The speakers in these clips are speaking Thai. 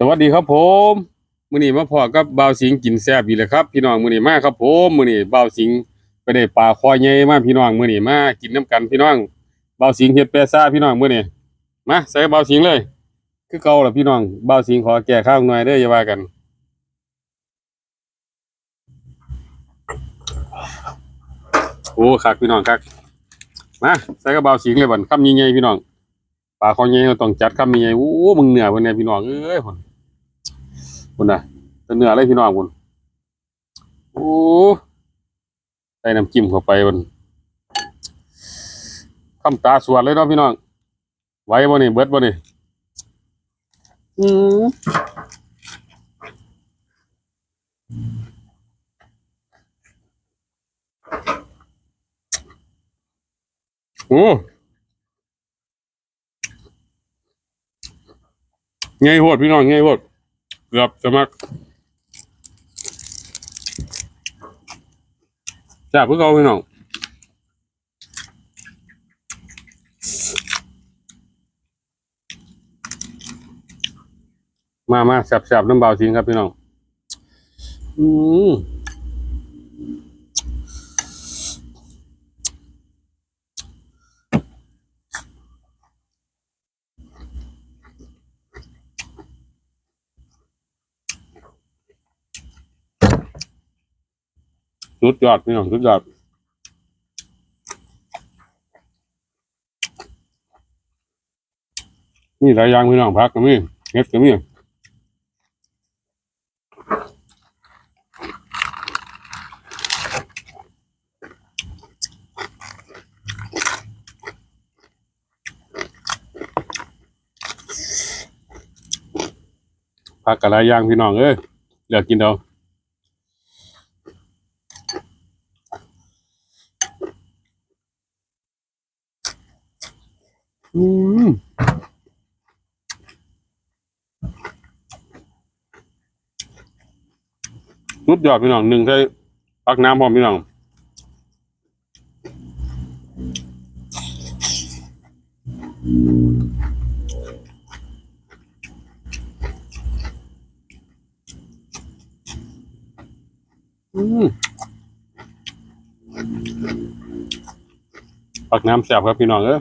สวัสดีครับผมมื้อนี้มาพอกับบ่าวสิงกินแซ่บอีกแล้วครับ พี่น้องมื้อนี้มาครับผมมื้อนี้บ่าวสิงไปได้ปลาคอใหญ่มาพี่น้องมื้อนี้มากินน้ำกันพี่น้องบ่าวสิงห์เฮ็ดแปซ่าพี่น้องมื้อนี้มาใส่บ่าวสิงเลย คือเก่าล่ะพี่น้องบ่าวสิงขอแก้ข้าวหน่อยเด้ออย่าว่ากันโอ้คักพี่น้องคักมาใส่กับบ่าสิงเลยบัดคำใหญ่ๆพี่น้องปลาคอใหญ่เราต้องจัดคำใหญ่โอ้มึงเหนือเพิ่นนี่ยพี่น้องเอ้ยพุ่น คุณนะแต่เนื้ออะไรพี่น้องคุณโอ้ใส่น้ำจิ้มเข้าไปมันคำตาสวดเลยเนาะพี่น้องไหวบ่นี่เบิดบ่นี่อืมโอ้ไงโหดพี่น้องไงโหด รับจะมักจับเพื่อเขาพี่น้องมามาแสบๆน้ำเบาจริงครับพี่น้อง อืม สุดยอดพี่น้องสุดยอดมีหลายอย่างพี่น้องพักก็มีเห็ดก็มีพักกับหลายอย่างพี่น้องเอ้ยเลือกกินเอา อืมสุดยอดพี่น้องหนึ่งใช้ปักน้ำพร้อมพี่น้องอืมปักน้ำแซ่บครับพี่น้องเอ้ย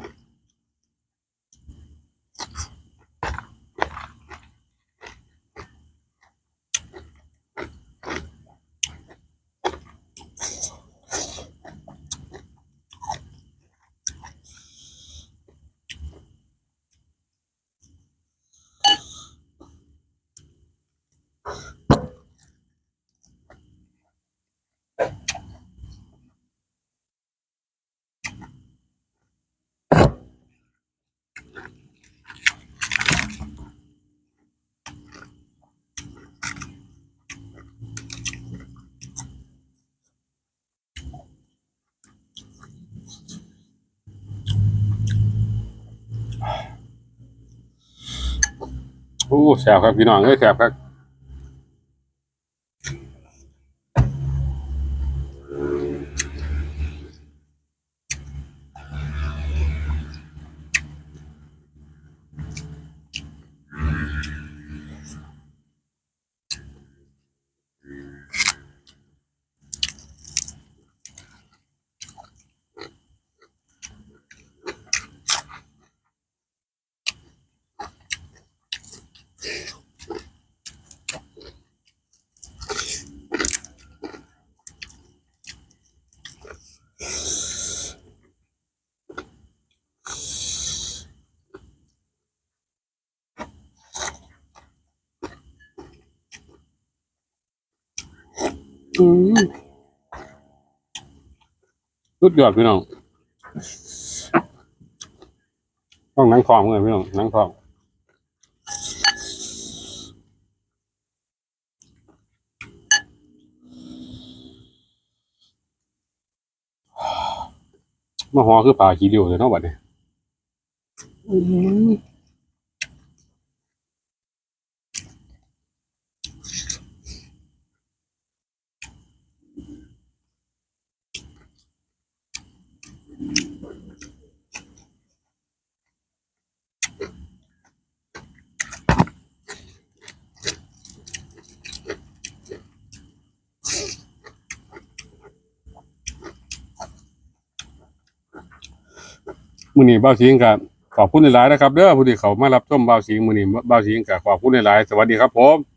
โอ้แซ่บครับพี่น้องเอ้ยแซ่บครับ อืมสุดยอดพี่น้องต้องนั่งทองเลยพี่น้องนั่งทองมาหอคือปลาขี้ริ้วเลยเนาะบัดนี้อืม มื้อนี้บ่าวสิงก็ขอบคุณหลายๆนะครับเด้อผู้ที่เขามารับชมบ่าวสิงมื้อนี้บ่าวสิงก็ขอบคุณหลายๆสวัสดีครับผม